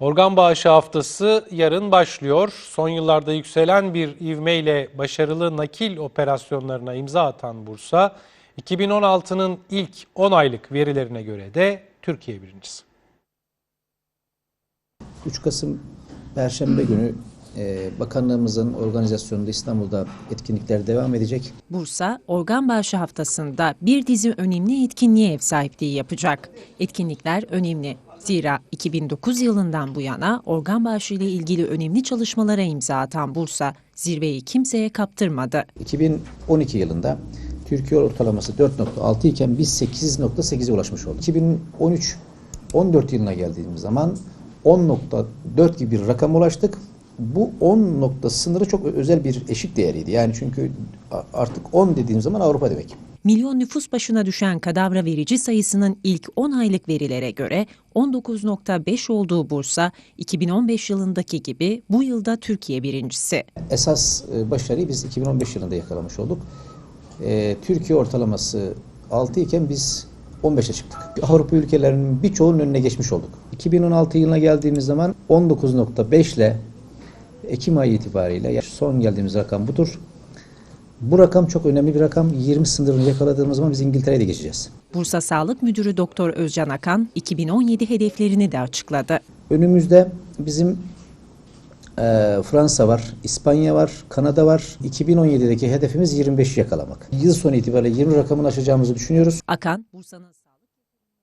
Organ bağışı haftası yarın başlıyor. Son yıllarda yükselen bir ivmeyle başarılı nakil operasyonlarına imza atan Bursa, 2016'nın ilk 10 aylık verilerine göre de Türkiye birincisi. 3 Kasım Perşembe günü e, bakanlığımızın organizasyonunda İstanbul'da etkinlikler devam edecek. Bursa, organ bağışı haftasında bir dizi önemli etkinliğe ev sahipliği yapacak. Etkinlikler önemli. Zira 2009 yılından bu yana organ bağışı ile ilgili önemli çalışmalara imza atan Bursa, zirveyi kimseye kaptırmadı. 2012 yılında Türkiye ortalaması 4.6 iken biz 8.8'e ulaşmış olduk. 2013 14 yılına geldiğimiz zaman 10.4 gibi bir rakam ulaştık. Bu 10 nokta sınırı çok özel bir eşik değeriydi. Yani çünkü artık 10 dediğim zaman Avrupa demek. Milyon nüfus başına düşen kadavra verici sayısının ilk 10 aylık verilere göre 19.5 olduğu Bursa, 2015 yılındaki gibi bu yılda Türkiye birincisi. Esas e, başarıyı biz 2015 yılında yakalamış olduk. E, Türkiye ortalaması 6 iken biz 15'e çıktık. Avrupa ülkelerinin birçoğunun önüne geçmiş olduk. 2016 yılına geldiğimiz zaman 19.5 ile Ekim ayı itibariyle son geldiğimiz rakam budur. Bu rakam çok önemli bir rakam. 20 sınırını yakaladığımız zaman biz İngiltere'ye de geçeceğiz. Bursa Sağlık Müdürü Doktor Özcan Akan 2017 hedeflerini de açıkladı. Önümüzde bizim e, Fransa var, İspanya var, Kanada var. 2017'deki hedefimiz 25 yakalamak. Yıl sonu itibariyle 20 rakamını aşacağımızı düşünüyoruz. Akan, Bursa'nın